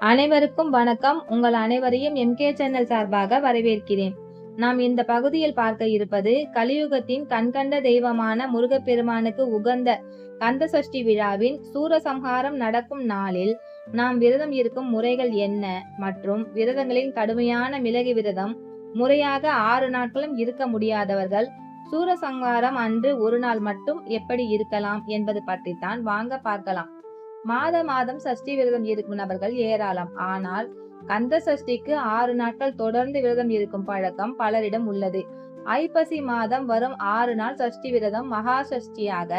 அனைவருக்கும் வணக்கம். உங்கள் அனைவரையும் எம்கே சேனல் சார்பாக வரவேற்கிறேன். நாம் இந்த பகுதியில் பார்க்க இருப்பது கலியுகத்தின் கண்கண்ட தெய்வமான முருகப்பெருமானுக்கு உகந்த கந்த சஷ்டி விழாவின் சூரசம்ஹாரம் நடக்கும் நாளில் நாம் விரதம் இருக்கும் முறைகள் என்ன மற்றும் விரதங்களின் கடுமையான மிளகு விரதம் முறையாக ஆறு நாட்களும் இருக்க முடியாதவர்கள் சூரசம்ஹாரம் அன்று ஒரு நாள் மட்டும் எப்படி இருக்கலாம் என்பது பற்றித்தான் வாங்க பார்க்கலாம். மாத மாதம் சஷ்டி விரதம் இருக்கும் நபர்கள் ஏராளம். ஆனால் கந்த சஷ்டிக்கு ஆறு நாட்கள் தொடர்ந்து விரதம் இருக்கும் பழக்கம் பலரிடம் உள்ளது. ஐப்பசி மாதம் வரும் ஆறு நாள் சஷ்டி விரதம் மகா சஷ்டியாக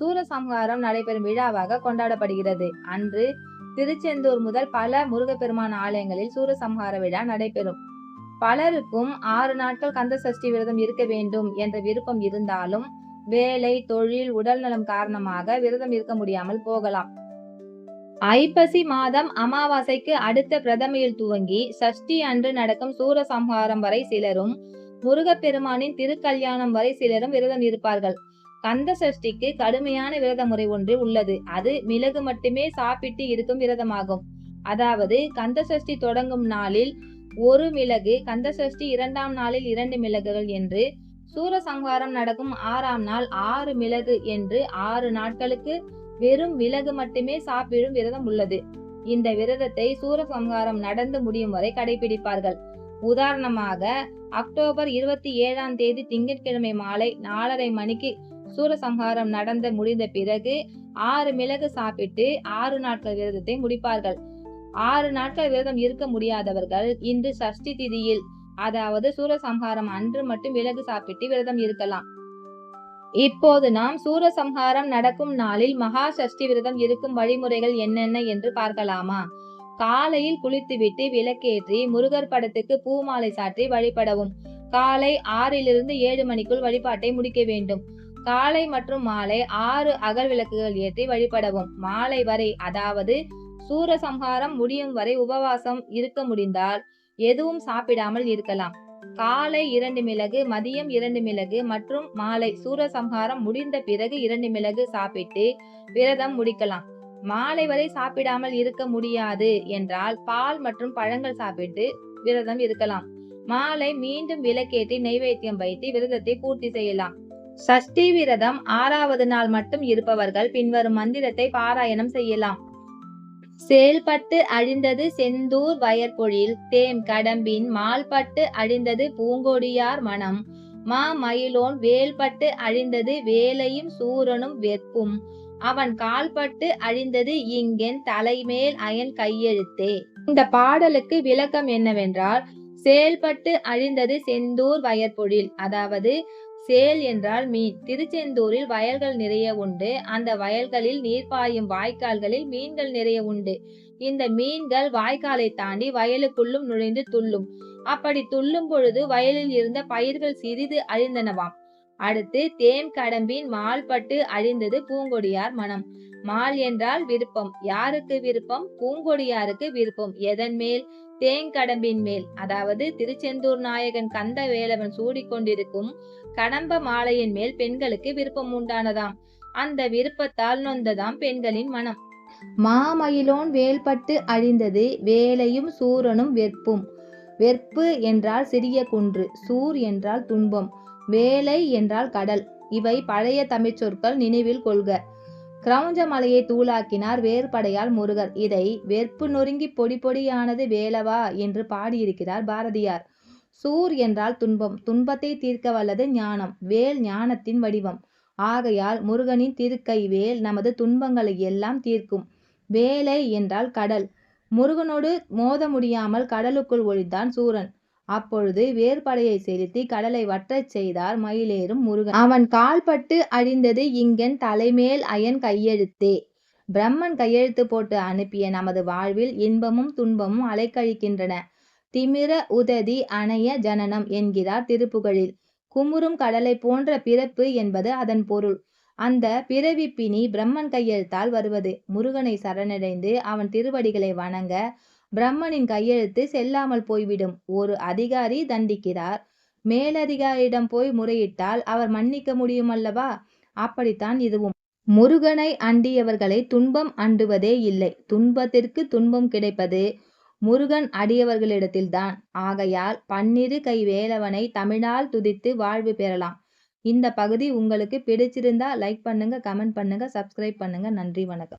சூரசம்ஹாரம் நடைபெறும் விழாவாக கொண்டாடப்படுகிறது. அன்று திருச்செந்தூர் முதல் பல முருகப்பெருமான் ஆலயங்களில் சூரசம்ஹார விழா நடைபெறும். பலருக்கும் ஆறு நாட்கள் கந்த சஷ்டி விரதம் இருக்க வேண்டும் என்ற விருப்பம் இருந்தாலும் வேலை தொழில் உடல் நலம் காரணமாக விரதம் இருக்க முடியாமல் போகலாம். ஐப்பசி மாதம் அமாவாசைக்கு அடுத்த பிரதமையில் துவங்கி சஷ்டி அன்று நடக்கும் சூரசம்ஹாரம் வரை சிலரும் முருகப்பெருமானின் திருக்கல்யாணம் வரை சிலரும் விரதம் இருப்பார்கள். கந்த சஷ்டிக்கு கடுமையான விரத முறை ஒன்று உள்ளது. அது மிளகு மட்டுமே சாப்பிட்டு இருக்கும் விரதமாகும். அதாவது கந்த சஷ்டி தொடங்கும் நாளில் ஒரு மிளகு கந்த சஷ்டி இரண்டாம் நாளில் இரண்டு மிளகுகள் என்று சூரசம்ஹாரம் நடக்கும் ஆறாம் நாள் ஆறு மிளகு என்று ஆறு நாட்களுக்கு வெறும் மிளகு மட்டுமே சாப்பிடும் விரதம் உள்ளது. இந்த விரதத்தை சூரசம்ஹாரம் நடந்து முடியும் வரை கடைபிடிப்பார்கள். உதாரணமாக அக்டோபர் இருபத்தி ஏழாம் தேதி திங்கட்கிழமை மாலை நாலரை மணிக்கு சூரசம்ஹாரம் நடந்து முடிந்த பிறகு ஆறு மிளகு சாப்பிட்டு ஆறு நாட்கள் விரதத்தை முடிப்பார்கள். ஆறு நாட்கள் விரதம் இருக்க முடியாதவர்கள் இன்று சஷ்டி திதியில் அதாவது சூரசம்ஹாரம் அன்று மட்டும் விலகு சாப்பிட்டு விரதம் இருக்கலாம். இப்போது நாம் சூரசம்ஹாரம் நடக்கும் நாளில் மகா சஷ்டி விரதம் இருக்கும் வழிமுறைகள் என்னென்ன என்று பார்க்கலாமா? காலையில் குளித்துவிட்டு விளக்கேற்றி முருகர் படத்துக்கு பூமாலை சாற்றி வழிபடவும். காலை ஆறிலிருந்து ஏழு மணிக்குள் வழிபாட்டை முடிக்க வேண்டும். காலை மற்றும் மாலை ஆறு அகல் விளக்குகள் ஏற்றி வழிபடவும். மாலை வரை அதாவது சூரசம்ஹாரம் முடியும் வரை உபவாசம் இருக்க முடிந்தால் எதுவும் சாப்பிடாமல் இருக்கலாம். காலை இரண்டு மிளகு மதியம் இரண்டு மிளகு மற்றும் மாலை. சூரசம்ஹாரம் முடிந்த பிறகு இரண்டு மிளகு சாப்பிட்டு விரதம் முடிக்கலாம். மாலை வரை சாப்பிடாமல் இருக்க முடியாது என்றால் பால் மற்றும் பழங்கள் சாப்பிட்டு விரதம் இருக்கலாம். மாலை மீண்டும் விளக்கேற்றி நைவேத்தியம் வைத்து விரதத்தை பூர்த்தி செய்யலாம். சஷ்டி விரதம் ஆறாவது நாள் மட்டும் இருப்பவர்கள் பின்வரும் மந்திரத்தை பாராயணம் செய்யலாம். செயல்பட்டு அழிந்தது செந்தூர் வயற்பொழில் தேம் கடம்பின் மால்பட்டு அழிந்தது பூங்கொடியார் மனம். மா மயிலோன் வேல்பட்டு அழிந்தது வேலையும் சூரனும் வெப்பும். அவன் கால்பட்டு அழிந்தது இங்கென் தலைமேல் அயன் கையெழுத்தே. இந்த பாடலுக்கு விளக்கம் என்னவென்றால் செயல்பட்டு அழிந்தது செந்தூர் வயற்பொழில். அதாவது சேல் என்றால் மீன். திருச்செந்தூரில் வயல்கள் நிறைய உண்டு. அந்த வயல்களில் நீர் பாயும் வாய்க்கால்களில் மீன்கள் நிறைய உண்டு. இந்த மீன்கள் வாய்க்காலை தாண்டி வயலுக்குள்ளும் நுழைந்து துள்ளும். அப்படி துள்ளும் பொழுது வயலில் இருந்த பயிர்கள் சிறிது அழிந்தனவாம். அடுத்து தேம் கடம்பின் மால் பட்டு அழிந்தது பூங்கொடியார் மனம். மால் என்றால் விருப்பம். யாருக்கு விருப்பம்? பூங்கொடியாருக்கு விருப்பம். எதன் மேல்? தேங்கடம்பின் மேல். அதாவது திருச்செந்தூர் நாயகன் கந்த வேலவன் சூடிக்கொண்டிருக்கும் கடம்ப மாலையின் மேல் பெண்களுக்கு விருப்பம் உண்டானதாம். அந்த விருப்பத்தால் நொந்ததாம் பெண்களின் மனம். மாமயிலோன் வேல்பட்டு அழிந்தது வேலையும் சூரனும் வெற்பும். வெற்பு என்றால் சிறிய குன்று. சூர் என்றால் துன்பம். வேலை என்றால் கடல். இவை பழைய தமிழ் சொற்கள் நினைவில் கொள்க. கிரௌஞ்ச மலையை தூளாக்கினார் வேறுபடையால் முருகர். இதை வெற்பு நொறுங்கி பொடி பொடியானது வேலவா என்று பாடியிருக்கிறார் பாரதியார். சூர் என்றால் துன்பம். துன்பத்தை தீர்க்க வல்லது ஞானம். வேல் ஞானத்தின் வடிவம். ஆகையால் முருகனின் திருக்கை வேல் நமது துன்பங்களை எல்லாம் தீர்க்கும். வேலை என்றால் கடல். முருகனோடு மோத முடியாமல் கடலுக்குள் ஒழித்தான் சூரன். அப்பொழுது வேர்படையை செலுத்தி கடலை வற்றச் செய்தார் மயிலேறும் முருகன். அவன் கால்பட்டு அழிந்தது இங்கன் தலைமேல் அயன் கையெழுத்தே. பிரம்மன் கையெழுத்து போட்டு அனுப்பிய நமது வாழ்வில் இன்பமும் துன்பமும் அலைக்கழிக்கின்றன. திமிர உததி அணைய ஜனனம் என்கிறார் திருப்புகழில். குமுறும் கடலை போன்ற பிறப்பு என்பது அதன் பொருள். அந்த பிறவி பிணி பிரம்மன் கையெழுத்தால் வருவது. முருகனை சரணடைந்து அவன் திருவடிகளை வணங்க பிரம்மனின் கையெழுத்து செல்லாமல் போய்விடும். ஒரு அதிகாரி தண்டிக்கிறார். மேலதிகாரியிடம் போய் முறையிட்டால் அவர் மன்னிக்க முடியும் அல்லவா அப்படித்தான் இதுவும். முருகனை அண்டியவர்களை துன்பம் அண்டுவதே இல்லை. துன்பத்திற்கு துன்பம் கிடைப்பது முருகன் அடியவர்களிடத்தில்தான். ஆகையால் பன்னிரு கை வேலவனை தமிழால் துதித்து வாழ்வு பெறலாம். இந்த பகுதி உங்களுக்கு பிடிச்சிருந்தா லைக் பண்ணுங்க கமெண்ட் பண்ணுங்க சப்ஸ்கிரைப் பண்ணுங்க. நன்றி வணக்கம்.